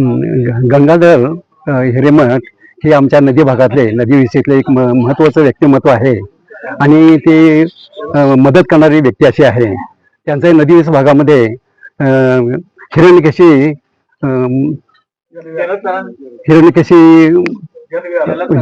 गंगाधर हिरेमठ हे आमच्या नदी भागातले नदी विषयीतले एक म- महत्वाचं व्यक्तिमत्व आहे. आणि ते मदत करणारी व्यक्ती अशी आहे. त्यांचं नदी भागामध्ये अ, हिरण्यकेशी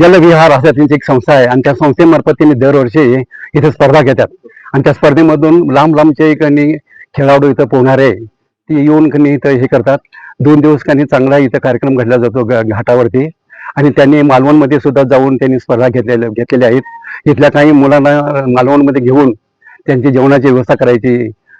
जलविहार असा त्यांची एक संस्था आहे. आणि त्या संस्थेमार्फत त्यांनी दरवर्षी इथे स्पर्धा घेतात. आणि त्या स्पर्धेमधून लांब लांबचे एक खेळाडू इथं पोहणारे ते येऊन कनी इथं हे करतात. दोन दिवस कणी चांगला इथं कार्यक्रम घडला जातो घाटावरती. आणि त्यांनी मालवणमध्ये सुद्धा जाऊन त्यांनी स्पर्धा घेतलेल्या घेतलेल्या आहेत. इथल्या काही मुलांना मालवणमध्ये घेऊन त्यांची जेवणाची व्यवस्था करायची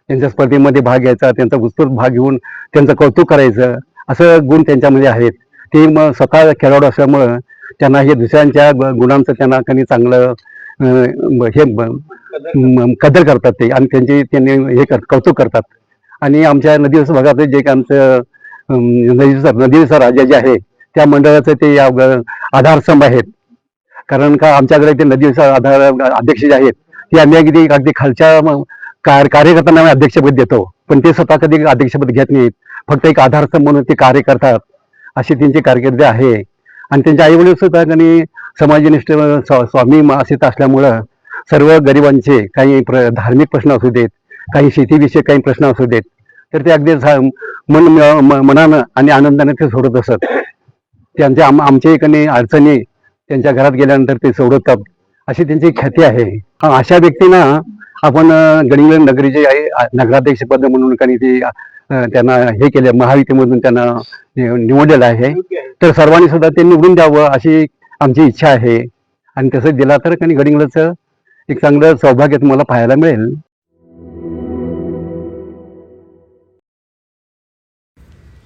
त्यांच्या स्पर्धेमध्ये भाग घ्यायचा त्यांचा उत्स्फूर्त भाग घेऊन त्यांचं कौतुक करायचं असं गुण त्यांच्यामध्ये आहेत. ते मग स्वतः खेळाडू असल्यामुळं त्यांना हे दुसऱ्यांच्या गुणांचं त्यांना कधी चांगलं हे कदर करतात ते. आणि त्यांची त्यांनी हे कर कौतुक करतात. आणि आमच्या नदी भागात जे काही आमचं नदी नदीचा राजा जे आहे त्या मंडळाचं ते या आधारस्तंभ आहेत. कारण का आमच्याकडे ते नदीचा आधार अध्यक्ष जे आहेत ते आम्ही अगदी अगदी खालच्या कार्यकर्त्यांना आम्ही अध्यक्षपद देतो. पण ते स्वतः कधी अध्यक्षपद घेत नाहीत. फक्त एक आधारस्तंभ म्हणून ते कार्य करतात. अशी त्यांची कारकिर्दी आहे. आणि त्यांच्या आईवडील सुद्धा त्यांनी समाजनिष्ठ स्वा- स्वामी मा- असे असल्यामुळं सर्व गरिबांचे काही प्र धार्मिक प्रश्न असू देत काही शेतीविषयक काही प्रश्न असू देत तर ते अगदी मन मनानं आणि आनंदाने ते सोडत असत. त्यांच्या आम आमच्या एकाने अडचणी त्यांच्या घरात गेल्यानंतर ते सोडवतात. अशी त्यांची ख्याती आहे. अशा व्यक्तींना आपण अं, नगरीचे आहे नगराध्यक्ष पद म्हणून काही ते त्यांना हे केले महायुतीमधून त्यांना निवडलेलं आहे. तर सर्वांनी सुद्धा ते निवडून द्यावं अशी आमची इच्छा आहे. आणि तसं दिला तर काही गडिंग्लजचं एक चांगलं सौभाग्य तुम्हाला पाहायला मिळेल.